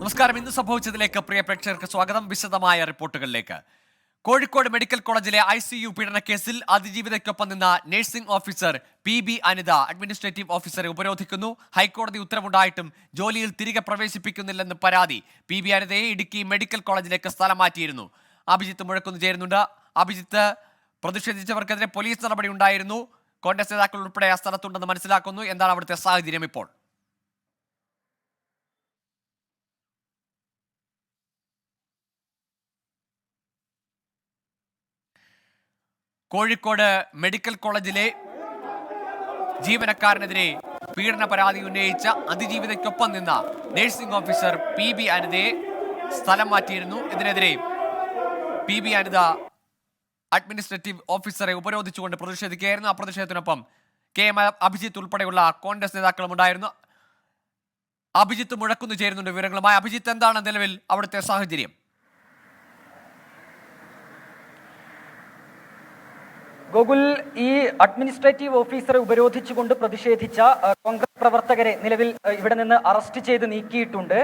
നമസ്കാരം. ഇന്ന് സംഭവിച്ചതിലേക്ക് പ്രിയ പ്രേക്ഷകർക്ക് സ്വാഗതം. വിശദമായ റിപ്പോർട്ടുകളിലേക്ക്. കോഴിക്കോട് മെഡിക്കൽ കോളേജിലെ ഐ സി യു പീഡന കേസിൽ അതിജീവിതയ്ക്കൊപ്പം നിന്ന nursing officer P B Anitha administrative ഓഫീസറെ ഉപരോധിക്കുന്നു. ഹൈക്കോടതി ഉത്തരവുണ്ടായിട്ടും ജോലിയിൽ തിരികെ പ്രവേശിപ്പിക്കുന്നില്ലെന്ന് പരാതി പി ബി അനിതയെ ഇടുക്കി മെഡിക്കൽ കോളേജിലേക്ക് സ്ഥലം മാറ്റിയിരുന്നു അഭിജിത്ത് മുഴക്കുന്നു ചേരുന്നുണ്ട്. അഭിജിത്ത് പ്രതിഷേധിച്ചവർക്കെതിരെ പോലീസ് നടപടി ഉണ്ടായിരുന്നു. കോൺഗ്രസ് നേതാക്കൾ ഉൾപ്പെടെ ആ സ്ഥലത്തുണ്ടെന്ന് മനസ്സിലാക്കുന്നു. എന്താണ് അവിടുത്തെ സാഹചര്യം ഇപ്പോൾ? കോഴിക്കോട് മെഡിക്കൽ കോളേജിലെ ജീവനക്കാരനെതിരെ പീഡന പരാതി ഉന്നയിച്ച അതിജീവിതയ്ക്കൊപ്പം നിന്ന നഴ്സിംഗ് ഓഫീസർ പി ബി അനിതയെ സ്ഥലം മാറ്റിയിരുന്നു. ഇതിനെതിരെ പി ബി അനിത അഡ്മിനിസ്ട്രേറ്റീവ് ഓഫീസറെ ഉപരോധിച്ചുകൊണ്ട് പ്രതിഷേധിക്കുകയായിരുന്നു. ആ പ്രതിഷേധത്തിനൊപ്പം കെ എം അഭിജിത്ത് ഉൾപ്പെടെയുള്ള കോൺഗ്രസ് നേതാക്കളും ഉണ്ടായിരുന്നു. അഭിജിത്ത് മുഴക്കുന്നു ചേരുന്നുണ്ട് വിവരങ്ങളുമായി. അഭിജിത്ത് എന്താണ് നിലവിൽ അവിടുത്തെ സാഹചര്യം? ഗോകുൽ ഈ അഡ്മിനിസ്ട്രേറ്റീവ് ഓഫീസറെ ഉപരോധിച്ചുകൊണ്ട് പ്രതിഷേധിച്ച കോൺഗ്രസ് പ്രവർത്തകരെ നിലവിൽ ഇവിടെ നിന്ന് അറസ്റ്റ് ചെയ്ത് നീക്കിയിട്ടുണ്ട്.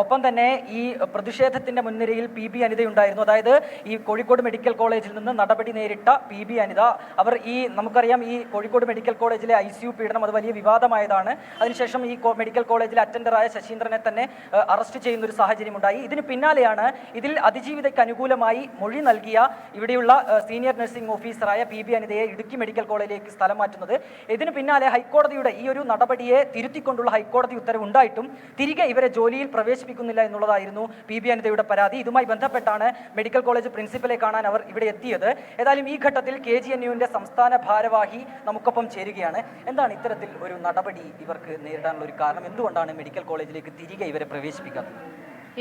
ഒപ്പം തന്നെ ഈ പ്രതിഷേധത്തിന്റെ മുൻനിരയിൽ പി ബി അനിതയുണ്ടായിരുന്നു അതായത് ഈ കോഴിക്കോട് മെഡിക്കൽ കോളേജിൽ നിന്ന് നടപടി നേരിട്ട പി ബി അനിത. അവർ ഈ നമുക്കറിയാം ഈ കോഴിക്കോട് മെഡിക്കൽ കോളേജിലെ ഐ സി യു പീഡനം അത് വലിയ വിവാദമായതാണ്. അതിനുശേഷം ഈ മെഡിക്കൽ കോളേജിലെ അറ്റൻഡറായ ശശീന്ദ്രനെ തന്നെ അറസ്റ്റ് ചെയ്യുന്ന ഒരു സാഹചര്യം ഉണ്ടായി. ഇതിന് പിന്നാലെയാണ് ഇതിൽ അതിജീവിതയ്ക്ക് അനുകൂലമായി മൊഴി നൽകിയ ഇവിടെയുള്ള സീനിയർ നഴ്സിംഗ് ഓഫീസറായ പി ബി അനിതയെ ഇടുക്കി മെഡിക്കൽ കോളേജിലേക്ക് സ്ഥലം മാറ്റുന്നത്. ഇതിന് പിന്നാലെ ഹൈക്കോടതിയുടെ ഈ ഒരു നടപടിയെ തിരുത്തിക്കൊണ്ടുള്ള ഹൈക്കോടതി ഉത്തരവ് ഉണ്ടായിട്ടും തിരികെ ഇവരെ ജോലിയിൽ പ്രവേശിപ്പിക്കുന്നില്ല എന്നുള്ളതായിരുന്നു പി ബി അനിതയുടെ പരാതി. ഇതുമായി ബന്ധപ്പെട്ടാണ് മെഡിക്കൽ കോളേജ് പ്രിൻസിപ്പലെ കാണാൻ അവർ ഇവിടെ എത്തിയത്. ഏതായാലും ഈ ഘട്ടത്തിൽ കെ ജി എൻ യുവിന്റെ സംസ്ഥാന ഭാരവാഹി നമുക്കൊപ്പം ചേരുകയാണ്. എന്താണ് ഇത്തരത്തിൽ ഒരു നടപടി ഇവർക്ക് നേരിടാനുള്ള ഒരു കാരണം? എന്തുകൊണ്ടാണ് മെഡിക്കൽ കോളേജിലേക്ക് തിരികെ ഇവരെ പ്രവേശിപ്പിക്കാത്തത്?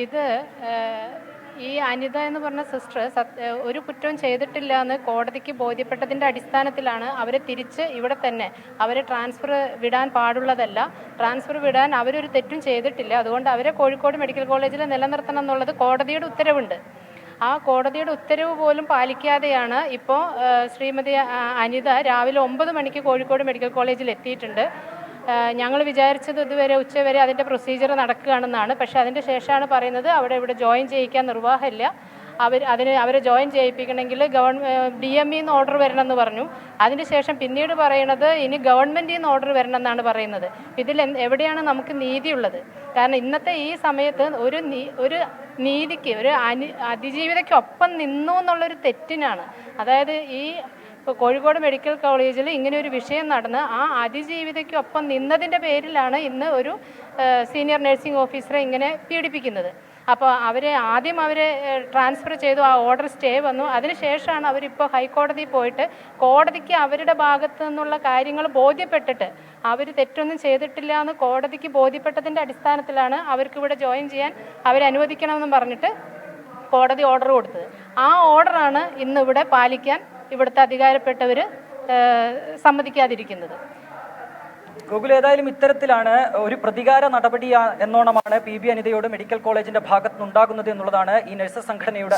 ഇത് ഈ അനിത എന്ന് പറഞ്ഞ സിസ്റ്റർ ഒരു കുറ്റവും ചെയ്തിട്ടില്ല എന്ന് കോടതിക്ക് ബോധ്യപ്പെട്ടതിന്റെ അടിസ്ഥാനത്തിലാണ് അവരെ തിരിച്ച് ഇവിടെ തന്നെ അവരെ ട്രാൻസ്ഫർ വിടാൻ പാടുള്ളതല്ല. ട്രാൻസ്ഫർ വിടാൻ അവരൊരു തെറ്റും ചെയ്തിട്ടില്ല. അതുകൊണ്ട് അവരെ കോഴിക്കോട് മെഡിക്കൽ കോളേജിൽ നിലനിർത്തണം എന്നുള്ളത് കോടതിയുടെ ഉത്തരവുണ്ട്. ആ കോടതിയുടെ ഉത്തരവ് പോലും പാലിക്കാതെയാണ് ഇപ്പോൾ ശ്രീമതി അനിത രാവിലെ ഒമ്പത് മണിക്ക് കോഴിക്കോട് മെഡിക്കൽ കോളേജിൽ എത്തിയിട്ടുണ്ട്. ഞങ്ങൾ വിചാരിച്ചത് ഇതുവരെ ഉച്ചവരെ അതിന്റെ പ്രൊസീജിയർ നടക്കുകയാണെന്നാണ്. പക്ഷേ അതിന്റെ ശേഷമാണ് പറയുന്നത് അവിടെ ഇവിടെ ജോയിൻ ചെയ്യിക്കാൻ നിർവാഹമില്ല. അവർ അതിന് അവരെ ജോയിൻ ചെയ്യിപ്പിക്കണമെങ്കിൽ ഗവൺമെന്റ് ഡി എം ഇന്ന് ഓർഡർ വരണമെന്ന് പറഞ്ഞു. അതിന് ശേഷം പിന്നീട് പറയുന്നത് ഇനി ഗവൺമെന്റിൽ നിന്ന് ഓർഡർ വരണം എന്നാണ് പറയുന്നത്. ഇതിൽ എവിടെയാണ് നമുക്ക് നീതിയുള്ളത്? കാരണം ഇന്നത്തെ ഈ സമയത്ത് ഒരു ഒരു നീതിക്ക് ഒരു അനി അതിജീവിതയ്ക്കൊപ്പം നിന്നു എന്നുള്ളൊരു തെറ്റിനാണ്. അതായത് ഈ ഇപ്പോൾ കോഴിക്കോട് മെഡിക്കൽ കോളേജിൽ ഇങ്ങനെ ഒരു വിഷയം നടന്ന് ആ അതിജീവിതയ്ക്കൊപ്പം നിന്നതിന്റെ പേരിലാണ് ഇന്ന് ഒരു സീനിയർ നഴ്സിംഗ് ഓഫീസറെ ഇങ്ങനെ പീഡിപ്പിക്കുന്നത്. അപ്പോൾ അവരെ ആദ്യം അവരെ ട്രാൻസ്ഫർ ചെയ്തു ആ ഓർഡർ സ്റ്റേ വന്നു. അതിനുശേഷമാണ് അവരിപ്പോൾ ഹൈക്കോടതിയിൽ പോയിട്ട് കോടതിക്ക് അവരുടെ ഭാഗത്തു നിന്നുള്ള കാര്യങ്ങൾ ബോധ്യപ്പെട്ടിട്ട് അവർ തെറ്റൊന്നും ചെയ്തിട്ടില്ല എന്ന് കോടതിക്ക് ബോധ്യപ്പെട്ടതിന്റെ അടിസ്ഥാനത്തിലാണ് അവർക്ക് ഇവിടെ ജോയിൻ ചെയ്യാൻ അവരനുവദിക്കണമെന്നും പറഞ്ഞിട്ട് കോടതി ഓർഡർ കൊടുത്തത്. ആ ഓർഡറാണ് ഇന്നിവിടെ പാലിക്കാൻ ഇവിടുത്തെ അധികാരപ്പെട്ടവർ സമ്മതിക്കാതിരിക്കുന്നത്. ഗോകുൽ ഏതായാലും ഇത്തരത്തിലാണ് ഒരു പ്രതികാര നടപടി എന്നോണമാണ് പി ബി അനിതയോട് മെഡിക്കൽ കോളേജിന്റെ ഭാഗത്ത് നിന്നുണ്ടാകുന്നത് എന്നുള്ളതാണ് ഈ നഴ്സസ് സംഘടനയുടെ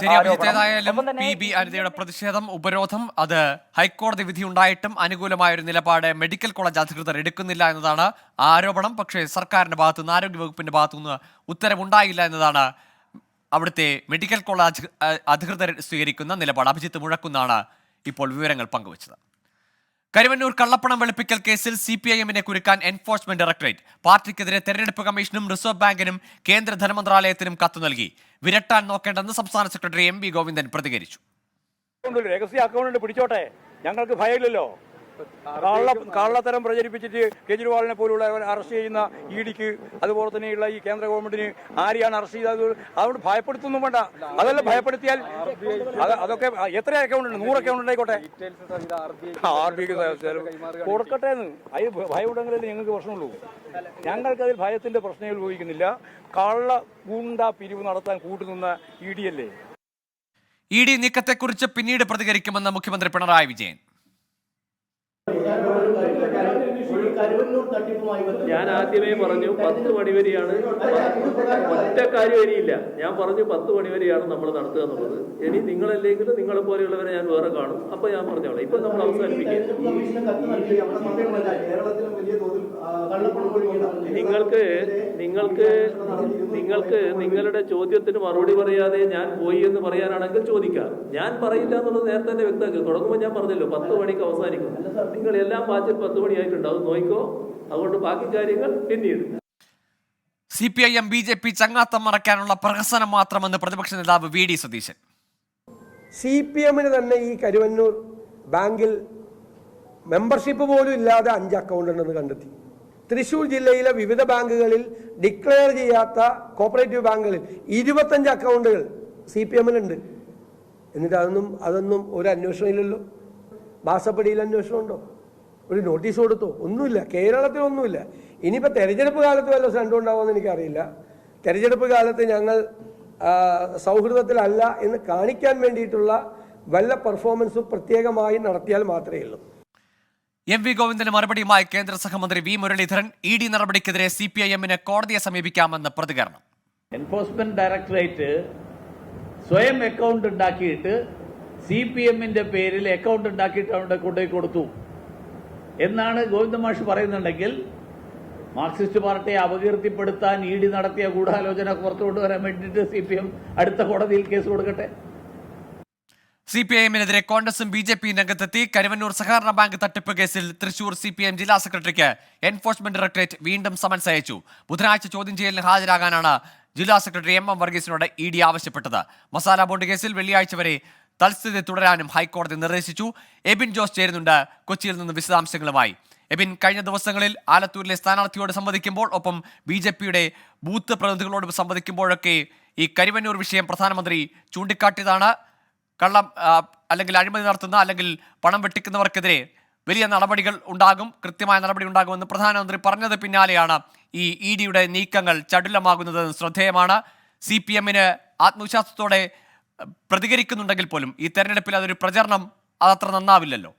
പി ബി അനിതയുടെ പ്രതിഷേധം ഉപരോധം അത് ഹൈക്കോടതി വിധി ഉണ്ടായിട്ടും അനുകൂലമായ ഒരു നിലപാട് മെഡിക്കൽ കോളേജ് അധികൃതർ എടുക്കുന്നില്ല എന്നതാണ് ആരോപണം. പക്ഷേ സർക്കാരിന്റെ ഭാഗത്തു നിന്ന് ആരോഗ്യ വകുപ്പിന്റെ ഭാഗത്തുനിന്ന് ഉത്തരവുണ്ടായില്ല എന്നതാണ് അവിടുത്തെ മെഡിക്കൽ കോളേജ് അധികൃതർ സ്വീകരിക്കുന്ന നിലപാട്. അഭിജിത്ത് മുഴക്കുന്നാണ്. ഇപ്പോൾ വിവരങ്ങൾ പങ്കുവച്ചത്. കരുവന്നൂർ കള്ളപ്പണം വെളുപ്പിക്കൽ കേസിൽ സി പി ഐ എമ്മിനെ കുരുക്കാൻ എൻഫോഴ്സ്മെന്റ് ഡയറക്ടറേറ്റ് പാർട്ടിക്കെതിരെ തെരഞ്ഞെടുപ്പ് കമ്മീഷനും റിസർവ് ബാങ്കിനും കേന്ദ്ര ധനമന്ത്രാലയത്തിനും കത്ത് നൽകി. വിരട്ടാൻ നോക്കേണ്ടെന്ന് സംസ്ഥാന സെക്രട്ടറി എം വി ഗോവിന്ദൻ പ്രതികരിച്ചു. രഹസ്യ അക്കൗണ്ട് പിടിച്ചോട്ടെ. ഞങ്ങൾക്ക് ഭയമില്ലല്ലോ. കള്ള കള്ളത്തരം പ്രചരിപ്പിച്ചിട്ട് കേജ്രിവാളിനെ പോലുള്ളവർ അറസ്റ്റ് ചെയ്യുന്ന ഇ ഡിക്ക് അതുപോലെ തന്നെയുള്ള ഈ കേന്ദ്ര ഗവൺമെന്റിന് ആരെയാണ് അറസ്റ്റ് ചെയ്തത്? അതുകൊണ്ട് ഭയപ്പെടുത്തൊന്നും വേണ്ട. അതല്ല ഭയപ്പെടുത്തിയാൽ അതൊക്കെ എത്ര അക്കൗണ്ട് ഉണ്ട്? നൂറ് അക്കൗണ്ട് ഉണ്ടായിക്കോട്ടെ. ആർ കൊടുക്കട്ടെ എന്ന്. അതിൽ ഭയം ഉണ്ടെങ്കിലല്ലേ ഞങ്ങൾക്ക് പ്രശ്നമുള്ളൂ. ഞങ്ങൾക്ക് അതിൽ ഭയത്തിന്റെ പ്രശ്നം ഉപയോഗിക്കുന്നില്ല കള്ള ഗുണ്ട പിരിവ് നടത്താൻ കൂട്ടുനിന്ന ഇ ഡി അല്ലേ? ഇ ഡി നീക്കത്തെക്കുറിച്ച് പിന്നീട് പ്രതികരിക്കുമെന്ന് മുഖ്യമന്ത്രി പിണറായി വിജയൻ. ഞാൻ ആദ്യമേ പറഞ്ഞു പത്ത് മണിവരെയാണ് ഒറ്റ കാര്യം ഇനിയില്ല ഞാൻ പറഞ്ഞു പത്ത് മണിവരെയാണ് നമ്മൾ നടത്തുക എന്നുള്ളത്. ഇനി നിങ്ങളല്ലെങ്കിൽ നിങ്ങളെ പോലെയുള്ളവരെ ഞാൻ വേറെ കാണും. അപ്പൊ ഞാൻ പറഞ്ഞോളാം. ഇപ്പൊ നമ്മൾ അവസാനിപ്പിക്കുക നിങ്ങൾക്ക് നിങ്ങൾക്ക് നിങ്ങൾക്ക് നിങ്ങളുടെ ചോദ്യത്തിന് മറുപടി പറയാതെ ഞാൻ പോയി എന്ന് പറയാനാണെങ്കിൽ ചോദിക്കാം. ഞാൻ പറയില്ല എന്നുള്ളത് നേരത്തെ തന്നെ വ്യക്തമാക്കി. തുടങ്ങുമ്പോൾ ഞാൻ പറഞ്ഞല്ലോ പത്ത് മണിക്ക് അവസാനിക്കും. നിങ്ങൾ എല്ലാം വാച്ചിൽ പത്ത് മണിയായിട്ടുണ്ടാവും നോയിക്കോ അതുകൊണ്ട് ബാക്കി കാര്യങ്ങൾ പിന്നീട്. C P I M B J P ചങ്ങാത്തം മറയ്ക്കാനുള്ള പ്രഹസനം മാത്രമെന്ന് പ്രതിപക്ഷ നേതാവ് V D Satheesan. C P എമ്മിന് തന്നെ ഈ കരുവന്നൂർ ബാങ്കിൽ മെമ്പർഷിപ്പ് പോലും ഇല്ലാതെ അഞ്ച് അക്കൗണ്ട് ഉണ്ടെന്ന് കണ്ടെത്തി. തൃശൂർ ജില്ലയിലെ വിവിധ ബാങ്കുകളിൽ ഡിക്ലെയർ ചെയ്യാത്ത കോപ്പറേറ്റീവ് ബാങ്കുകളിൽ ഇരുപത്തഞ്ച് അക്കൗണ്ടുകൾ സി പി എമ്മിലുണ്ട്. എന്നിട്ട് അതൊന്നും അതൊന്നും ഒരു അന്വേഷണം ഇല്ലല്ലോ. ബാസപ്പടിയിൽ അന്വേഷണം ഉണ്ടോ? ഒരു നോട്ടീസ് കൊടുത്തോ? ഒന്നുമില്ല. കേരളത്തിൽ കേരളത്തിലൊന്നുമില്ല. ഇനിയിപ്പോൾ തെരഞ്ഞെടുപ്പ് കാലത്ത് വല്ല സെൻഡും ഉണ്ടാവുമെന്ന് എനിക്കറിയില്ല. തെരഞ്ഞെടുപ്പ് കാലത്ത് ഞങ്ങൾ സൗഹൃദത്തിലല്ല എന്ന് കാണിക്കാൻ വേണ്ടിയിട്ടുള്ള വല്ല പെർഫോമൻസും പ്രത്യേകമായി നടത്തിയാൽ മാത്രമേ ഉള്ളൂ. എം വി ഗോവിന്ദന് മറുപടിയുമായി കേന്ദ്ര സഹമന്ത്രി വി മുരളീധരൻ ഇ ഡി നടപടിക്കെതിരെ സി പി ഐ എമ്മിന് കോടതിയെ സമീപിക്കാമെന്ന് പ്രതികരണം. എൻഫോഴ്സ്മെന്റ് ഡയറക്ടറേറ്റ് സ്വയം അക്കൗണ്ട് ഉണ്ടാക്കിയിട്ട് സി പി എമ്മിന്റെ പേരിൽ അക്കൗണ്ട് ഉണ്ടാക്കിയിട്ട് അവിടെ കൊണ്ടുപോയി കൊടുത്തു. എന്നാണ് ഗോവിന്ദ മാഷ് പറയുന്നുണ്ടെങ്കിൽ മാർക്സിസ്റ്റ് പാർട്ടിയെ അപകീർത്തിപ്പെടുത്താൻ ഇ ഡി നടത്തിയ ഗൂഢാലോചന പുറത്തു കൊണ്ടുവരാൻ വേണ്ടിയിട്ട് സി പി എം അടുത്ത കോടതിയിൽ കേസ് കൊടുക്കട്ടെ? സി പി ഐ എമ്മിനെതിരെ കോൺഗ്രസും ബി ജെ പിയും രംഗത്തെത്തി. കരുവന്നൂർ സഹകരണ ബാങ്ക് തട്ടിപ്പ് കേസിൽ തൃശൂർ സി പി എം ജില്ലാ സെക്രട്ടറിക്ക് എൻഫോഴ്സ്മെന്റ് ഡയറക്ടറേറ്റ് വീണ്ടും സമൻസ് അയച്ചു. ബുധനാഴ്ച ചോദ്യം ചെയ്യലിന് ഹാജരാകാനാണ് ജില്ലാ സെക്രട്ടറി എം എം വർഗീസിനോട് ഇ ഡി ആവശ്യപ്പെട്ടത്. മസാല ബോണ്ട് കേസിൽ വെള്ളിയാഴ്ച വരെ തൽസ്ഥിതി തുടരാനും ഹൈക്കോടതി നിർദ്ദേശിച്ചു. എബിൻ ജോസ് ചേരുന്നുണ്ട് കൊച്ചിയിൽ നിന്ന് വിശദാംശങ്ങളുമായി. എബിൻ കഴിഞ്ഞ ദിവസങ്ങളിൽ ആലത്തൂരിലെ സ്ഥാനാർത്ഥിയോട് സംവദിക്കുമ്പോൾ ഒപ്പം ബി ജെ പിയുടെ ബൂത്ത് പ്രതിനിധികളോട് സംവദിക്കുമ്പോഴൊക്കെ ഈ കരിവന്നൂർ വിഷയം പ്രധാനമന്ത്രി ചൂണ്ടിക്കാട്ടിയതാണ്. കള്ളം അല്ലെങ്കിൽ അഴിമതി നടത്തുന്ന അല്ലെങ്കിൽ പണം വെട്ടിക്കുന്നവർക്കെതിരെ വലിയ നടപടികൾ ഉണ്ടാകും കൃത്യമായ നടപടി ഉണ്ടാകുമെന്ന് പ്രധാനമന്ത്രി പറഞ്ഞത് പിന്നാലെയാണ്. ഈ ഇ ഡിയുടെ നീക്കങ്ങൾ ചടുലമാകുന്നത് ശ്രദ്ധേയമാണ്. സി പി എമ്മിന് ആത്മവിശ്വാസത്തോടെ പ്രതികരിക്കുന്നുണ്ടെങ്കിൽ പോലും ഈ തെരഞ്ഞെടുപ്പിൽ അതൊരു പ്രചരണം അതത്ര നന്നാവില്ലല്ലോ.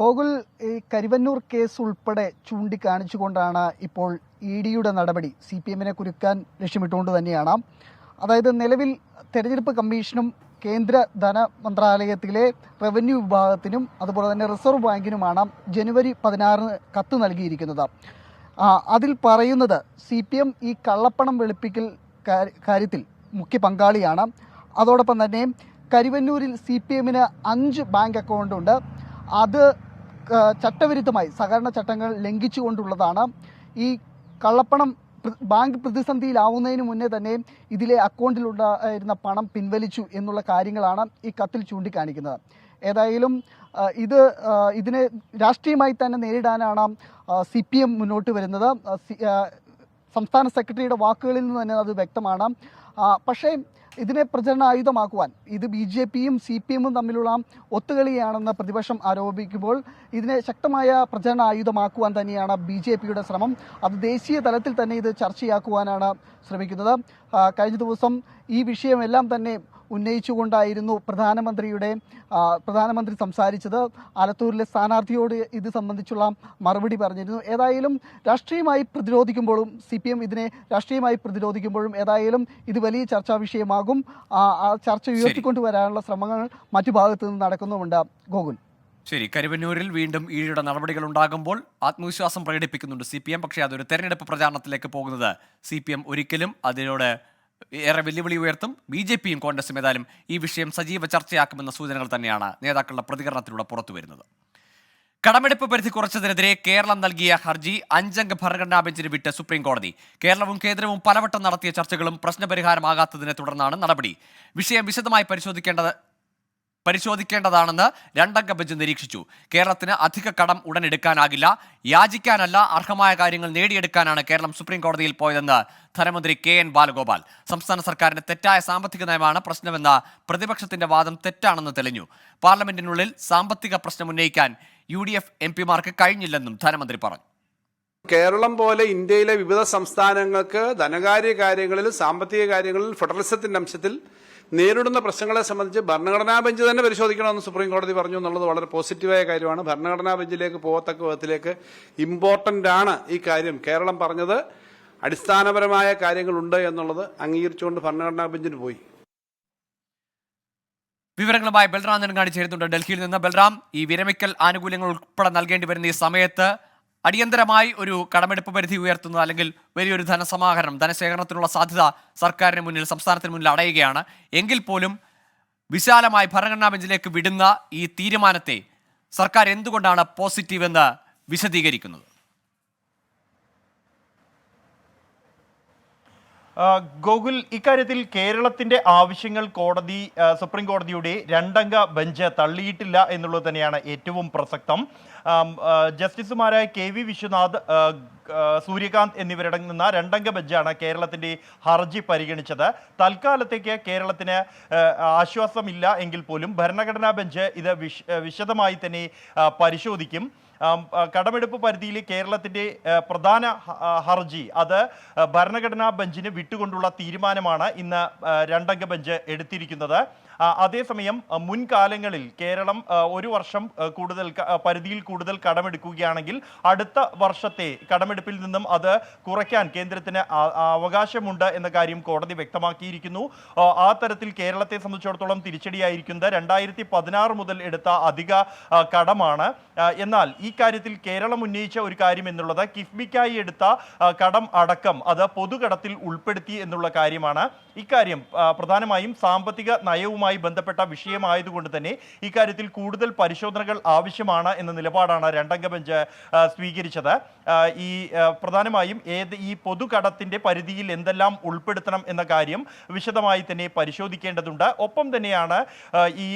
ഗോകുൽ ഈ കരിവന്നൂർ കേസ് ഉൾപ്പെടെ ചൂണ്ടിക്കാണിച്ചുകൊണ്ടാണ് ഇപ്പോൾ ഇ ഡിയുടെ നടപടി സി പി എമ്മിനെ കുരുക്കാൻ ലക്ഷ്യമിട്ടുകൊണ്ട് തന്നെയാണ്. അതായത് നിലവിൽ തെരഞ്ഞെടുപ്പ് കമ്മീഷനും കേന്ദ്ര ധന മന്ത്രാലയത്തിലെ റവന്യൂ വിഭാഗത്തിനും അതുപോലെ തന്നെ റിസർവ് ബാങ്കിനുമാണ് ജനുവരി പതിനാറിന് കത്ത് നൽകിയിരിക്കുന്നത്. അതിൽ പറയുന്നത് സി പി എം ഈ കള്ളപ്പണം വെളുപ്പിക്കൽ കാര്യത്തിൽ മുഖ്യ പങ്കാളിയാണ്. അതോടൊപ്പം തന്നെ കരുവന്നൂരിൽ സി പി എമ്മിന് അഞ്ച് ബാങ്ക് അക്കൗണ്ട് ഉണ്ട്. അത് ചട്ടവിരുദ്ധമായി സഹകരണ ചട്ടങ്ങൾ ലംഘിച്ചുകൊണ്ടുള്ളതാണ്. ഈ കള്ളപ്പണം ബാങ്ക് പ്രതിസന്ധിയിലാവുന്നതിന് മുന്നേ തന്നെ ഇതിലെ അക്കൗണ്ടിലുണ്ടായിരുന്ന പണം പിൻവലിച്ചു എന്നുള്ള കാര്യങ്ങളാണ് ഈ കത്തിൽ ചൂണ്ടിക്കാണിക്കുന്നത്. ഏതായാലും ഇത് ഇതിനെ രാഷ്ട്രീയമായി തന്നെ നേരിടാനാണ് സി പി എം മുന്നോട്ട് വരുന്നത്. സംസ്ഥാന സെക്രട്ടറിയുടെ വാക്കുകളിൽ നിന്ന് തന്നെ അത് വ്യക്തമാണ്. പക്ഷേ ഇതിനെ പ്രചരണ ആയുധമാക്കുവാൻ ഇത് ബി ജെ പിയും സി പി എമ്മും തമ്മിലുള്ള ഒത്തുകളിയാണെന്ന് പ്രതിപക്ഷം ആരോപിക്കുമ്പോൾ ഇതിനെ ശക്തമായ പ്രചരണ ആയുധമാക്കുവാൻ തന്നെയാണ് ബി ജെ പിയുടെ ശ്രമം. അത് ദേശീയ തലത്തിൽ തന്നെ ഇത് ചർച്ചയാക്കുവാനാണ് ശ്രമിക്കുന്നത്. കഴിഞ്ഞ ദിവസം ഈ വിഷയമെല്ലാം തന്നെ ഉന്നയിച്ചുകൊണ്ടായിരുന്നു പ്രധാനമന്ത്രിയുടെ പ്രധാനമന്ത്രി സംസാരിച്ചത്. ആലത്തൂരിലെ സ്ഥാനാർത്ഥിയോട് ഇത് സംബന്ധിച്ചുള്ള മറുപടി പറഞ്ഞിരുന്നു. ഏതായാലും രാഷ്ട്രീയമായി പ്രതിരോധിക്കുമ്പോഴും സി പി എം ഇതിനെ രാഷ്ട്രീയമായി പ്രതിരോധിക്കുമ്പോഴും ഏതായാലും ഇത് വലിയ ചർച്ചാ വിഷയമാകും. ആ ആ ചർച്ച ഉയർത്തിക്കൊണ്ടുവരാനുള്ള ശ്രമങ്ങൾ മറ്റു ഭാഗത്തു നിന്ന് നടക്കുന്നുമുണ്ട്. ഗോകുൽ. ശരി. കരുവന്നൂരിൽ വീണ്ടും ഈഴിയുടെ നടപടികൾ ഉണ്ടാകുമ്പോൾ ആത്മവിശ്വാസം പ്രകടിപ്പിക്കുന്നുണ്ട് സി പി എം പക്ഷേ അതൊരു തെരഞ്ഞെടുപ്പ് പ്രചാരണത്തിലേക്ക് പോകുന്നത് സി പി എം ഒരിക്കലും അതിനോട് ഏറെ വെല്ലുവിളി ഉയർത്തും ബി ജെ പിയും കോൺഗ്രസും ഏതായാലും ഈ വിഷയം സജീവ ചർച്ചയാക്കുമെന്ന സൂചനകൾ തന്നെയാണ് നേതാക്കളുടെ പ്രതികരണത്തിലൂടെ പുറത്തു വരുന്നത്. കടമെടുപ്പ് പരിധി കുറച്ചതിനെതിരെ കേരളം നൽകിയ ഹർജി അഞ്ചംഗ ഭരണഘടനാ ബെഞ്ചിന് വിട്ട് സുപ്രീം കോടതി. കേരളവും കേന്ദ്രവും പലവട്ടം നടത്തിയ ചർച്ചകളും പ്രശ്നപരിഹാരമാകാത്തതിനെ തുടർന്നാണ് നടപടി. വിഷയം വിശദമായി പരിശോധിക്കേണ്ടത് പരിശോധിക്കേണ്ടതാണെന്ന് രണ്ടംഗ ബെഞ്ച് നിരീക്ഷിച്ചു. കേരളത്തിന് അധിക കടം ഉടൻ എടുക്കാനാകില്ല യാചിക്കാനല്ല അർഹമായ കാര്യങ്ങൾ നേടിയെടുക്കാനാണ് കേരളം സുപ്രീം കോടതിയിൽ പോയതെന്ന് ധനമന്ത്രി കെ എൻ ബാലഗോപാൽ. സംസ്ഥാന സർക്കാരിന്റെ തെറ്റായ സാമ്പത്തിക നയമാണ് പ്രശ്നമെന്ന പ്രതിപക്ഷത്തിന്റെ വാദം തെറ്റാണെന്ന് തെളിഞ്ഞു. പാർലമെന്റിനുള്ളിൽ സാമ്പത്തിക പ്രശ്നം ഉന്നയിക്കാൻ യു ഡി എഫ് എം പിമാർക്ക് കഴിഞ്ഞില്ലെന്നും ധനമന്ത്രി പറഞ്ഞു. കേരളം പോലെ ഇന്ത്യയിലെ വിവിധ സംസ്ഥാനങ്ങൾക്ക് ധനകാര്യ കാര്യങ്ങളിൽ സാമ്പത്തിക കാര്യങ്ങളിൽ ഫെഡറലിസത്തിന്റെ അംശത്തിൽ നേരിടുന്ന പ്രശ്നങ്ങളെ സംബന്ധിച്ച് ഭരണഘടനാ ബെഞ്ച് തന്നെ പരിശോധിക്കണമെന്ന് സുപ്രീം കോടതി പറഞ്ഞു എന്നുള്ളത് വളരെ പോസിറ്റീവായ കാര്യമാണ്. ഭരണഘടനാ ബെഞ്ചിലേക്ക് പോകത്തക്ക വിധത്തിലേക്ക് ഇമ്പോർട്ടന്റ് ആണ് ഈ കാര്യം. കേരളം പറഞ്ഞത് അടിസ്ഥാനപരമായ കാര്യങ്ങളുണ്ട് എന്നുള്ളത് അംഗീകരിച്ചുകൊണ്ട് ഭരണഘടനാ ബെഞ്ചിന് പോയി. വിവരങ്ങളുമായി ബൽറാം നെടുങ്ങാടി ചേരുന്നുണ്ട് ഡൽഹിയിൽ നിന്ന്. ബൽറാം ഈ വിരമിക്കൽ ആനുകൂല്യങ്ങൾ ഉൾപ്പെടെ നൽകേണ്ടി വരുന്ന ഈ സമയത്ത് അടിയന്തരമായി ഒരു കടമെടുപ്പ് പരിധി ഉയർത്തുന്നത് അല്ലെങ്കിൽ വലിയൊരു ധനസമാഹരണം ധനശേഖരണത്തിനുള്ള സാധ്യത സർക്കാരിന് മുന്നിൽ സംസ്ഥാനത്തിന് മുന്നിൽ അടയുകയാണ്. എങ്കിൽ പോലും വിശാലമായി ഭരണഘടനാ ബെഞ്ചിലേക്ക് വിടുന്ന ഈ തീരുമാനത്തെ സർക്കാർ എന്തുകൊണ്ടാണ് പോസിറ്റീവ് എന്ന് വിശദീകരിക്കുന്നത്? ഗോകുൽ ഇക്കാര്യത്തിൽ കേരളത്തിന്റെ ആവശ്യങ്ങൾ കോടതി സുപ്രീം കോടതിയുടെ രണ്ടംഗ ബെഞ്ച് തള്ളിയിട്ടില്ല എന്നുള്ളത് തന്നെയാണ് ഏറ്റവും പ്രസക്തം. ജസ്റ്റിസുമാരായ കെ വി വിശ്വനാഥ് സൂര്യകാന്ത് എന്നിവരടങ്ങുന്ന രണ്ടംഗ ബെഞ്ചാണ് കേരളത്തിന്റെ ഹർജി പരിഗണിച്ചത്. തൽക്കാലത്തേക്ക് കേരളത്തിന് ആശ്വാസമില്ല എങ്കിൽ പോലും ഭരണഘടനാ ബെഞ്ച് ഇത് വിശദമായി തന്നെ പരിശോധിക്കും. കടമെടുപ്പ് പരിധിയിൽ കേരളത്തിന്റെ പ്രധാന ഹർജി. അത് ഭരണഘടനാ ബെഞ്ചിന് വിട്ടുകൊണ്ടുള്ള തീരുമാനമാണ് ഇന്ന് രണ്ടംഗ ബെഞ്ച് എടുത്തിരിക്കുന്നത്. അതേസമയം മുൻകാലങ്ങളിൽ കേരളം ഒരു വർഷം കൂടുതൽ പരിധിയിൽ കൂടുതൽ കടമെടുക്കുകയാണെങ്കിൽ അടുത്ത വർഷത്തെ കടമെടുപ്പിൽ നിന്നും അത് കുറയ്ക്കാൻ കേന്ദ്രത്തിന് അവകാശമുണ്ട് എന്ന കാര്യം കോടതി വ്യക്തമാക്കിയിരിക്കുന്നു. ആ, തരത്തിൽ കേരളത്തെ സംബന്ധിച്ചിടത്തോളം തിരിച്ചടിയായിരിക്കുന്നത് രണ്ടായിരത്തി പതിനാറ് മുതൽ എടുത്ത അധിക കടമാണ്. എന്നാൽ ഈ കാര്യത്തിൽ കേരളം ഉന്നയിച്ച ഒരു കാര്യം എന്നുള്ളത് കിഫ്ബിക്കായി എടുത്ത കടം അടക്കം അത് പൊതുകടത്തിൽ ഉൾപ്പെടുത്തി എന്നുള്ള കാര്യമാണ്. ഇക്കാര്യം പ്രധാനമായും സാമ്പത്തിക നയവുമായി ബന്ധപ്പെട്ട വിഷയമായതുകൊണ്ട് തന്നെ ഇക്കാര്യത്തിൽ കൂടുതൽ പരിശോധനകൾ ആവശ്യമാണ് എന്ന നിലപാടാണ് രണ്ടംഗ ബെഞ്ച് സ്വീകരിച്ചത്. ഈ പ്രധാനമായും ഏത് ഈ പൊതുകടത്തിന്റെ പരിധിയിൽ എന്തെല്ലാം ഉൾപ്പെടുത്തണം എന്ന കാര്യം വിശദമായി തന്നെ പരിശോധിക്കേണ്ടതുണ്ട്. ഒപ്പം തന്നെയാണ് ഈ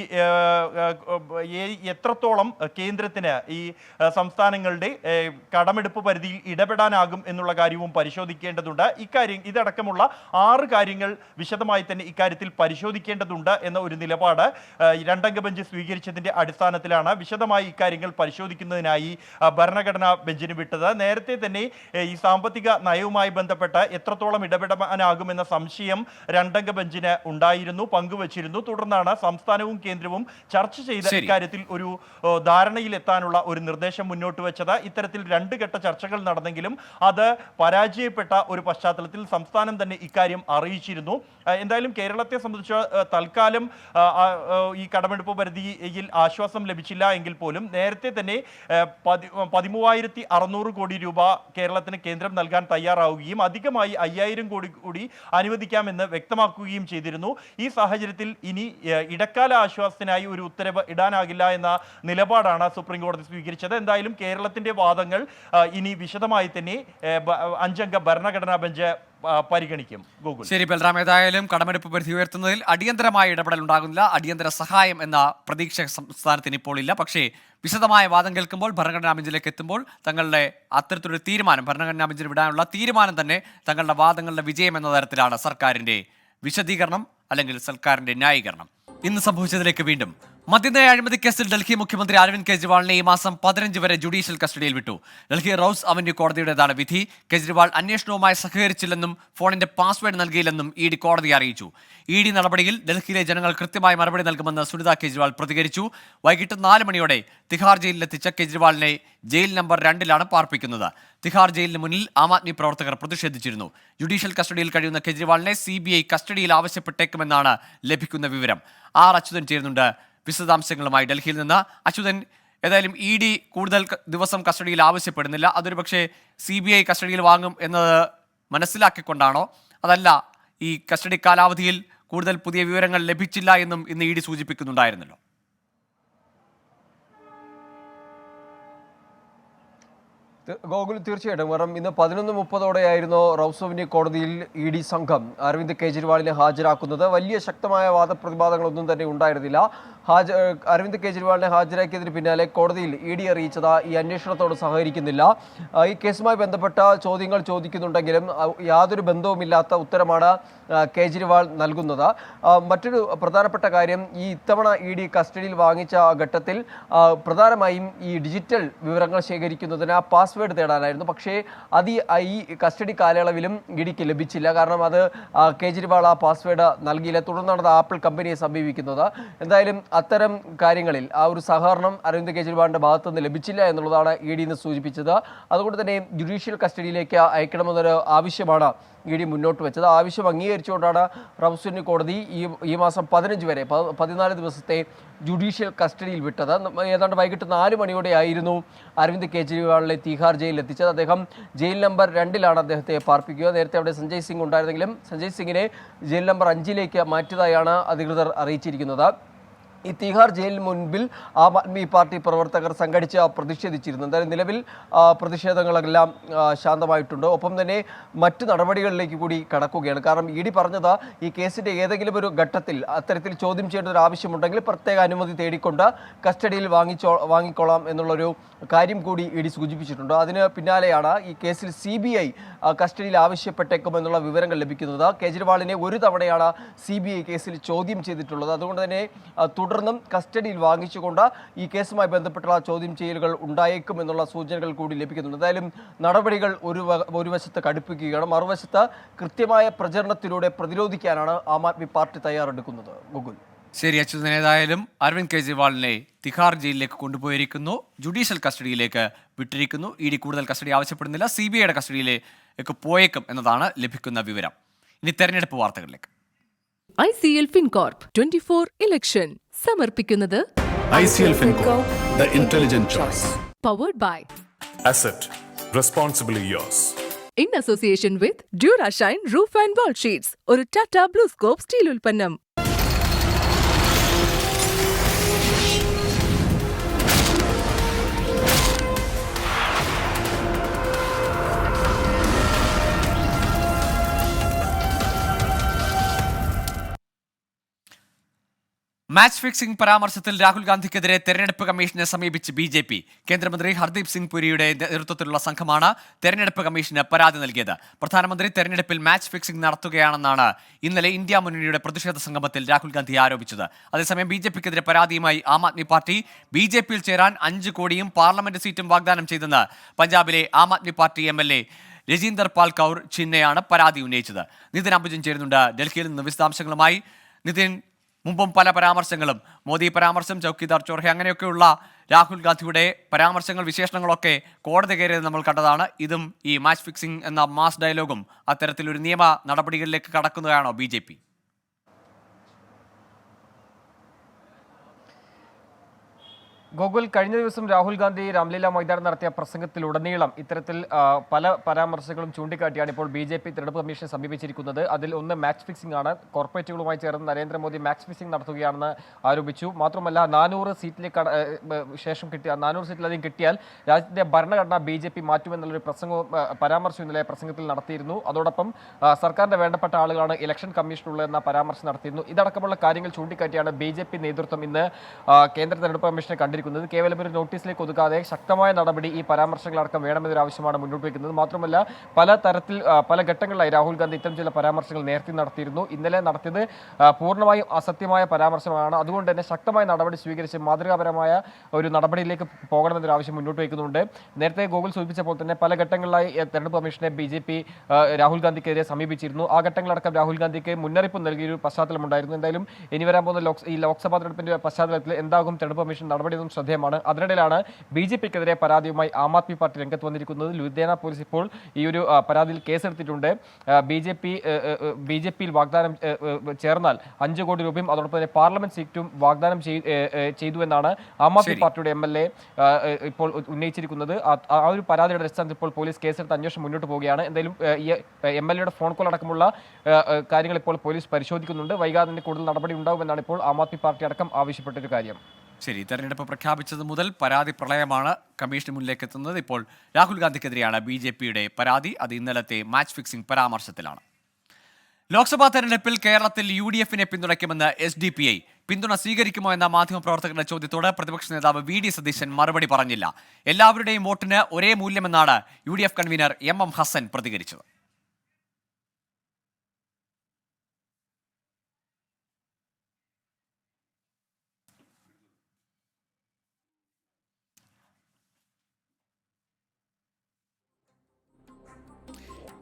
എത്രത്തോളം കേന്ദ്രത്തിന് ഈ സംസ്ഥാനങ്ങളുടെ കടമെടുപ്പ് പരിധിയിൽ ഇടപെടാനാകും എന്നുള്ള കാര്യവും പരിശോധിക്കേണ്ടതുണ്ട്. ഇക്കാര്യം ഇതടക്കമുള്ള ആറ് കാര്യങ്ങൾ വിശദമായി തന്നെ ഇക്കാര്യത്തിൽ പരിശോധിക്കേണ്ടതുണ്ട് എന്ന ഒരു നിലപാട് രണ്ടംഗ ബെഞ്ച് സ്വീകരിച്ചതിന്റെ അടിസ്ഥാനത്തിലാണ് വിശദമായി ഇക്കാര്യങ്ങൾ പരിശോധിക്കുന്നതിനായി ഭരണഘടനാ ബെഞ്ചിന് വിട്ടത്. നേരത്തെ തന്നെ ഈ സാമ്പത്തിക നയവുമായി ബന്ധപ്പെട്ട് എത്രത്തോളം ഇടപെടാനാകുമെന്ന സംശയം രണ്ടംഗ ബെഞ്ചിന് ഉണ്ടായിരുന്നു പങ്കുവച്ചിരുന്നു. തുടർന്നാണ് സംസ്ഥാനവും കേന്ദ്രവും ചർച്ച ചെയ്ത. ഇക്കാര്യത്തിൽ ഒരു ധാരണയിലെത്താനുള്ള ഒരു നിർദ്ദേശം മുന്നോട്ട് വെച്ചത്. ഇത്തരത്തിൽ രണ്ട് ഘട്ട ചർച്ചകൾ നടന്നെങ്കിലും അത് പരാജയപ്പെട്ട ഒരു പശ്ചാത്തലത്തിൽ സംസ്ഥാനം തന്നെ ഇക്കാര്യം അറിയിച്ചിരുന്നു. എന്തായാലും കേരളത്തെ സംബന്ധിച്ച് തൽക്കാലം ഈ കടമെടുപ്പ് പരിധിയിൽ ആശ്വാസം ലഭിച്ചില്ല എങ്കിൽ പോലും നേരത്തെ തന്നെ പതിമൂവായിരത്തി അറുന്നൂറ് കോടി രൂപ കേരളത്തിന് കേന്ദ്രം നൽകാൻ തയ്യാറാവുകയും അധികമായി അയ്യായിരം കോടി കൂടി അനുവദിക്കാമെന്ന് വ്യക്തമാക്കുകയും ചെയ്തിരുന്നു. ഈ സാഹചര്യത്തിൽ ഇനി ഇടക്കാല ആശ്വാസത്തിനായി ഒരു ഉത്തരവ് ഇടാനാകില്ല എന്ന നിലപാടാണ് സുപ്രീം കോടതി സ്വീകരിച്ചത്. എന്തായാലും കേരളത്തിന്റെ വാദങ്ങൾ ഇനി വിശദമായി തന്നെ അഞ്ചംഗ ഭരണഘടനാ ബെഞ്ച് പരിഗണിക്കും ഗൂഗിൾ. ശരി ബൽറാം. ഏതായാലും കടമെടുപ്പ് പരിധി ഉയർത്തുന്നതിൽ അടിയന്തരമായ ഇടപെടൽ ഉണ്ടാകുന്നില്ല അടിയന്തര സഹായം എന്ന പ്രതീക്ഷ സംസ്ഥാനത്തിന് ഇപ്പോൾ ഇല്ല. പക്ഷേ വിശദമായ വാദം കേൾക്കുമ്പോൾ ഭരണഘടനാ ബെഞ്ചിലേക്ക് എത്തുമ്പോൾ തങ്ങളുടെ അത്തരത്തിലൊരു തീരുമാനം ഭരണഘടനാ ബെഞ്ചിൽ വിടാനുള്ള തീരുമാനം തന്നെ തങ്ങളുടെ വാദങ്ങളുടെ വിജയം എന്ന തരത്തിലാണ് സർക്കാരിന്റെ വിശദീകരണം അല്ലെങ്കിൽ സർക്കാരിന്റെ ന്യായീകരണം. ഇന്ന് സംഭവിച്ചതിലേക്ക് വീണ്ടും മദ്യനയ അഴിമതി കേസിൽ ഡൽഹി മുഖ്യമന്ത്രി അരവിന്ദ് കെജ്രിവാളിനെ ഈ മാസം പതിനഞ്ച് വരെ ജുഡീഷ്യൽ കസ്റ്റഡിയിൽ വിട്ടു. ഡൽഹി റൌസ് അവന്യൂ കോടതിയുടേതാണ് വിധി. കെജ്രിവാൾ അന്വേഷണവുമായി സഹകരിച്ചില്ലെന്നും ഫോണിന്റെ പാസ്വേഡ് നൽകിയില്ലെന്നും ഇ ഡി കോടതിയെ അറിയിച്ചു. ഇ ഡി നടപടിയിൽ ഡൽഹിയിലെ ജനങ്ങൾ കൃത്യമായി മറുപടി നൽകുമെന്ന് സുനിത കെജ്രിവാൾ പ്രതികരിച്ചു. വൈകിട്ട് നാല് മണിയോടെ തിഹാർ ജയിലിലെത്തിച്ച കെജ്രിവാളിനെ ജയിൽ നമ്പർ രണ്ടിലാണ് പാർപ്പിക്കുന്നത്. തിഹാർ ജയിലിന് മുന്നിൽ ആം ആദ്മി പ്രവർത്തകർ പ്രതിഷേധിച്ചിരുന്നു. ജുഡീഷ്യൽ കസ്റ്റഡിയിൽ കഴിയുന്ന കെജ്രിവാളിനെ സി കസ്റ്റഡിയിൽ ആവശ്യപ്പെട്ടേക്കുമെന്നാണ് ലഭിക്കുന്ന വിവരം. ആർ അച്യുതൻ ചേരുന്നുണ്ട്. വിശദാംശങ്ങളുമായി ഡൽഹിയിൽ നിന്ന് അച്യുതൻ ഏതായാലും ഇ ഡി കൂടുതൽ ദിവസം കസ്റ്റഡിയിൽ ആവശ്യപ്പെടുന്നില്ല. അതൊരു പക്ഷേ സി ബി ഐ കസ്റ്റഡിയിൽ വാങ്ങും എന്നത് മനസ്സിലാക്കിക്കൊണ്ടാണോ? അതല്ല ഈ കസ്റ്റഡി കാലാവധിയിൽ കൂടുതൽ പുതിയ വിവരങ്ങൾ ലഭിച്ചില്ല എന്നും ഇന്ന് ഇ ഡി സൂചിപ്പിക്കുന്നുണ്ടായിരുന്നല്ലോ. ഗോകുൽ തീർച്ചയായിട്ടും. കാരണം ഇന്ന് പതിനൊന്ന് മുപ്പതോടെയായിരുന്നു റൌസോവിന്റെ കോടതിയിൽ ഇ ഡി സംഘം അരവിന്ദ് കെജ്രിവാളിനെ ഹാജരാക്കുന്നത്. വലിയ ശക്തമായ വാദപ്രതിവാദങ്ങളൊന്നും തന്നെ ഉണ്ടായിരുന്നില്ല. ഹാജ അരവിന്ദ് കെജ്രിവാളിനെ ഹാജരാക്കിയതിന് പിന്നാലെ കോടതിയിൽ ഇ ഡി അറിയിച്ചത് ഈ അന്വേഷണത്തോട് സഹകരിക്കുന്നില്ല. ഈ കേസുമായി ബന്ധപ്പെട്ട ചോദ്യങ്ങൾ ചോദിക്കുന്നുണ്ടെങ്കിലും യാതൊരു ബന്ധവുമില്ലാത്ത ഉത്തരമാണ് കേജ്രിവാൾ നൽകുന്നത്. മറ്റൊരു പ്രധാനപ്പെട്ട കാര്യം ഈ ഇത്തവണ ഇ ഡി കസ്റ്റഡിയിൽ വാങ്ങിച്ച ഘട്ടത്തിൽ പ്രധാനമായും ഈ ഡിജിറ്റൽ വിവരങ്ങൾ ശേഖരിക്കുന്നതിന് പാസ്വേഡ് തേടാനായിരുന്നു. പക്ഷേ അത് ഈ- കസ്റ്റഡി കാലയളവിലും ഇ ഡിക്ക് ലഭിച്ചില്ല. കാരണം അത് കേജ്രിവാൾ ആ പാസ്വേഡ് നൽകിയില്ല. തുടർന്നാണ് ആപ്പിൾ കമ്പനിയെ സമീപിക്കുന്നത്. എന്തായാലും അത്തരം കാര്യങ്ങളിൽ ആ ഒരു സഹകരണം അരവിന്ദ് കെജ്രിവാളിന്റെ ഭാഗത്തു നിന്ന് ലഭിച്ചില്ല എന്നുള്ളതാണ് ഇ ഡി ഇന്ന് സൂചിപ്പിച്ചത്. അതുകൊണ്ട് തന്നെ ജുഡീഷ്യൽ കസ്റ്റഡിയിലേക്ക് അയക്കണമെന്നൊരു ആവശ്യമാണ് ഇ ഡി മുന്നോട്ട് വെച്ചത്. ആവശ്യം അംഗീകരിച്ചുകൊണ്ടാണ് റംസുന് കോടതി ഈ ഈ മാസം പതിനഞ്ച് വരെ പതിനാല് ദിവസത്തെ ജുഡീഷ്യൽ കസ്റ്റഡിയിൽ വിട്ടത്. ഏതാണ്ട് വൈകിട്ട് നാല് മണിയോടെ ആയിരുന്നു അരവിന്ദ് കെജ്രിവാളിനെ തീഹാർ ജയിലിൽ എത്തിച്ചത്. അദ്ദേഹം ജയിൽ നമ്പർ രണ്ടിലാണ് അദ്ദേഹത്തെ പാർപ്പിക്കുക. നേരത്തെ അവിടെ സഞ്ജയ് സിംഗ് ഉണ്ടായിരുന്നെങ്കിലും സഞ്ജയ് സിംഗിനെ ജയിൽ നമ്പർ അഞ്ചിലേക്ക് മാറ്റിയതായാണ് അധികൃതർ അറിയിച്ചിരിക്കുന്നത്. ഈ തിഹാർ ജയിലിന് മുൻപിൽ ആം ആദ്മി പാർട്ടി പ്രവർത്തകർ സംഘടിച്ച് പ്രതിഷേധിച്ചിരുന്നു എന്തായാലും നിലവിൽ പ്രതിഷേധങ്ങളെല്ലാം ശാന്തമായിട്ടുണ്ട്. ഒപ്പം തന്നെ മറ്റു നടപടികളിലേക്ക് കൂടി കടക്കുകയാണ്. കാരണം ഇ ഡി പറഞ്ഞത് ഈ കേസിന്റെ ഏതെങ്കിലും ഒരു ഘട്ടത്തിൽ അത്തരത്തിൽ ചോദ്യം ചെയ്യേണ്ട ഒരു ആവശ്യമുണ്ടെങ്കിൽ പ്രത്യേക അനുമതി തേടിക്കൊണ്ട് കസ്റ്റഡിയിൽ വാങ്ങിച്ചോ വാങ്ങിക്കൊള്ളാം എന്നുള്ളൊരു കാര്യം കൂടി ഇ ഡി സൂചിപ്പിച്ചിട്ടുണ്ട്. അതിന് പിന്നാലെയാണ് ഈ കേസിൽ സി ബി ഐ കസ്റ്റഡിയിൽ ആവശ്യപ്പെട്ടേക്കുമെന്നുള്ള വിവരങ്ങൾ ലഭിക്കുന്നത്. കേജ്രിവാളിനെ ഒരു തവണയാണ് സി ബി ഐ കേസിൽ ചോദ്യം ചെയ്തിട്ടുള്ളത്. അതുകൊണ്ട് തന്നെ ആ, തുടർന്നും കസ്റ്റഡിയിൽ വാങ്ങിച്ചുകൊണ്ട് ഈ കേസുമായി ബന്ധപ്പെട്ടുള്ള ചോദ്യം ചെയ്യലുകൾ ഉണ്ടായേക്കും എന്നുള്ള സൂചനകൾ കൂടി ലഭിക്കുന്നുണ്ട്. എന്തായാലും നടപടികൾ ഒരു ഒരു വശത്ത് കടുപ്പിക്കുകയാണ്. മറുവശത്ത് കൃത്യമായ പ്രചരണത്തിലൂടെ പ്രതിരോധിക്കാനാണ് ആം ആദ്മി പാർട്ടി തയ്യാറെടുക്കുന്നത്. ഗുഗുൽ. ശരി അച്യുതൻ. ഏതായാലും അരവിന്ദ് കെജ്രിവാളിനെ തിഹാർ ജയിലിലേക്ക് കൊണ്ടുപോയിരിക്കുന്നു. ജുഡീഷ്യൽ കസ്റ്റഡിയിലേക്ക് വിട്ടിരിക്കുന്നു. ഇ ഡി കൂടുതൽ കസ്റ്റഡി ആവശ്യപ്പെടുന്നില്ല. സി ബി ഐയുടെ കസ്റ്റഡിയിലേക്ക് പോയേക്കും എന്നതാണ് ലഭിക്കുന്ന വിവരം. ഇനി തെരഞ്ഞെടുപ്പ് വാർത്തകളിലേക്ക്. I C L Fincorp twenty four election സമർപ്പിക്കുന്നത് I C L Fincorp the intelligent choice powered by asset responsibly yours in association with Durashine roof and wall sheets ഒരു ടാറ്റ ബ്ലൂ സ്കോപ്പ് സ്റ്റീൽ ഉൽപ്പന്നം. മാച്ച് ഫിക്സിംഗ് പരാമർശത്തിൽ രാഹുൽ ഗാന്ധിക്കെതിരെ തെരഞ്ഞെടുപ്പ് കമ്മീഷനെ സമീപിച്ച് B J P. കേന്ദ്രമന്ത്രി ഹർദീപ് സിംഗ് പുരിയുടെ നേതൃത്വത്തിലുള്ള സംഘമാണ് തെരഞ്ഞെടുപ്പ് കമ്മീഷന് പരാതി നൽകിയത്. പ്രധാനമന്ത്രി തെരഞ്ഞെടുപ്പിൽ മാച്ച് ഫിക്സിംഗ് നടത്തുകയാണെന്നാണ് ഇന്നലെ ഇന്ത്യ മുന്നണിയുടെ പ്രതിഷേധ സംഗമത്തിൽ രാഹുൽ ഗാന്ധി ആരോപിച്ചത്. അതേസമയം ബി ജെ പിക്കെതിരെ പരാതിയുമായി Aam Aadmi party B J പിയിൽ ചേരാൻ അഞ്ച് കോടിയും പാർലമെന്റ് സീറ്റും വാഗ്ദാനം ചെയ്തെന്ന് പഞ്ചാബിലെ Aam Aadmi party M L A Rajinder Pal Kaur ചിന്നയാണ് പരാതി ഉന്നയിച്ചത്. നിതിൻ അംബുജൻ ചേരുന്നുണ്ട്. ഡൽഹിയിൽ നിന്ന് വിശദാംശങ്ങളുമായി നിതിൻ മുമ്പും പല പരാമർശങ്ങളും. മോദി പരാമർശം ചൌക്കിദാർ ചോർഹെ അങ്ങനെയൊക്കെയുള്ള രാഹുൽ ഗാന്ധിയുടെ പരാമർശങ്ങൾ വിശേഷണങ്ങളൊക്കെ കോടതി കയറിയത് നമ്മൾ കണ്ടതാണ്. ഇതും ഈ മാച്ച് ഫിക്സിംഗ് എന്ന മാസ് ഡയലോഗും അത്തരത്തിലൊരു നിയമ നടപടികളിലേക്ക് കടക്കുന്നതാണോ ബി ഗോകുൽ കഴിഞ്ഞ ദിവസം രാഹുൽ ഗാന്ധി രാംലീല മൈതാനം നടത്തിയ പ്രസംഗത്തിലുടനീളം ഇത്തരത്തിൽ പല പരാമർശങ്ങളും ചൂണ്ടിക്കാട്ടിയാണ് ഇപ്പോൾ ബി ജെ പി തെരഞ്ഞെടുപ്പ് കമ്മീഷനെ സമീപിച്ചിരിക്കുന്നത്. അതിൽ ഒന്ന് മാച്ച് ഫിക്സിംഗ് ആണ്. കോർപ്പറേറ്റുകളുമായി ചേർന്ന് നരേന്ദ്രമോദി മാച്ച് ഫിക്സിംഗ് നടത്തുകയാണെന്ന് ആരോപിച്ചു. മാത്രമല്ല നാനൂറ് സീറ്റിലേക്ക് ശേഷം കിട്ടിയ നാനൂറ് സീറ്റിലധികം കിട്ടിയാൽ രാജ്യത്തെ ഭരണഘടന ബി ജെ പി മാറ്റുമെന്നുള്ളൊരു പ്രസംഗവും പരാമർശവും പരാമർശം ഇന്നലെ പ്രസംഗത്തിൽ നടത്തിയിരുന്നു. അതോടൊപ്പം സർക്കാരിന്റെ വേണ്ടപ്പെട്ട ആളുകളാണ് ഇലക്ഷൻ കമ്മീഷനുള്ളതെന്ന പരാമർശം നടത്തിയിരുന്നു. ഇതടക്കമുള്ള കാര്യങ്ങൾ ചൂണ്ടിക്കാട്ടിയാണ് ബി നേതൃത്വം ഇന്ന് കേന്ദ്ര തെരഞ്ഞെടുപ്പ് കമ്മീഷനെ കണ്ടിരിക്കുന്നത്. കേവലം ഒരു നോട്ടീസിലേക്ക് ഒതുക്കാതെ ശക്തമായ നടപടി ഈ പരാമർശങ്ങളടക്കം വേണമെന്നൊരു ആവശ്യമാണ് മുന്നോട്ട് വയ്ക്കുന്നത് മാത്രമല്ല പല തരത്തിൽ പല ഘട്ടങ്ങളിലായി രാഹുൽ ഗാന്ധി ഇത്തരം ചില പരാമർശങ്ങൾ നേരത്തെ നടത്തിയിരുന്നു. ഇന്നലെ നടത്തിയത് പൂർണമായും അസത്യമായ പരാമർശമാണ്. അതുകൊണ്ട് തന്നെ ശക്തമായ നടപടി സ്വീകരിച്ച് മാതൃകാപരമായ ഒരു നടപടിയിലേക്ക് പോകണമെന്നൊരു ആവശ്യം മുന്നോട്ട് വയ്ക്കുന്നുണ്ട് നേരത്തെ ഗൂഗിൾ പോലെ തന്നെ പല ഘട്ടങ്ങളിലായി തെരഞ്ഞെടുപ്പ് കമ്മീഷനെ ബി ജെ പി രാഹുൽ ഗാന്ധിക്കെതിരെ സമീപിച്ചിരുന്നു. ആ ഘട്ടങ്ങളടക്കം രാഹുൽ ഗാന്ധിക്ക് മുന്നറിയിപ്പ് നൽകിയൊരു പശ്ചാത്തലമുണ്ടായിരുന്നു. എന്തായാലും ഇനി വരാൻ പോകുന്ന ഈ ലോക്സഭാ തെരഞ്ഞെടുപ്പിന്റെ പശ്ചാത്തലത്തിൽ എന്താകും തെരഞ്ഞെടുപ്പ് കമ്മീഷൻ നടപടിയെന്നും ശ്രദ്ധേയമാണ്. അതിനിടയിലാണ് ബി ജെ പിക്കെതിരെ പരാതിയുമായി ആം ആദ്മി പാർട്ടി രംഗത്ത് വന്നിരിക്കുന്നത്. ലുധിയാന പോലീസ് ഇപ്പോൾ ഈ ഒരു പരാതിയിൽ കേസെടുത്തിട്ടുണ്ട്. B J P B J പിയിൽ വാഗ്ദാനം ചേർന്നാൽ അഞ്ച് കോടി രൂപയും അതോടൊപ്പം തന്നെ പാർലമെന്റ് സീറ്റും വാഗ്ദാനം ചെയ്തു എന്നാണ് ആം ആദ്മി. പാർട്ടിയുടെ എം എൽ എ ഇപ്പോൾ ഉന്നയിച്ചിരിക്കുന്നത്. ആ- ഒരു പരാതിയുടെ അടിസ്ഥാനത്തിൽ ഇപ്പോൾ പോലീസ് കേസെടുത്ത് അന്വേഷണം മുന്നോട്ട് പോവുകയാണ്. എന്തായാലും ഈ എം എൽ എയുടെ ഫോൺ കോൾ അടക്കമുള്ള കാര്യങ്ങൾ ഇപ്പോൾ പോലീസ് പരിശോധിക്കുന്നുണ്ട്. വൈകാതെ തന്നെ കൂടുതൽ നടപടി ഉണ്ടാവുമെന്നാണ് ഇപ്പോൾ ആം ആദ്മി പാർട്ടി അടക്കം ആവശ്യപ്പെട്ടൊരു കാര്യം. ശരി തെരഞ്ഞെടുപ്പ് പ്രഖ്യാപിച്ചത് മുതൽ പരാതി പ്രളയമാണ് കമ്മീഷന് മുന്നിലേക്ക് എത്തുന്നത് ഇപ്പോൾ രാഹുൽ ഗാന്ധിക്കെതിരെയാണ് ബി ജെ പിയുടെ പരാതി. അത് ഇന്നലത്തെ മാച്ച് ഫിക്സിംഗ് പരാമർശത്തിലാണ്. ലോക്സഭാ തെരഞ്ഞെടുപ്പിൽ കേരളത്തിൽ യു ഡി എഫിനെ പിന്തുണയ്ക്കുമെന്ന് എസ് ഡി പി ഐ. പിന്തുണ സ്വീകരിക്കുമോ എന്ന മാധ്യമപ്രവർത്തകരുടെ ചോദ്യത്തോട് പ്രതിപക്ഷ നേതാവ് വി ഡി സതീശൻ മറുപടി പറഞ്ഞില്ല. എല്ലാവരുടെയും വോട്ടിന് ഒരേ മൂല്യമെന്നാണ് U D F convener M M Hasan പ്രതികരിച്ചത്.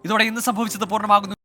ഇതോടെ ഇന്ന് സംഭവിച്ചത് പൂർണമാകുന്നു.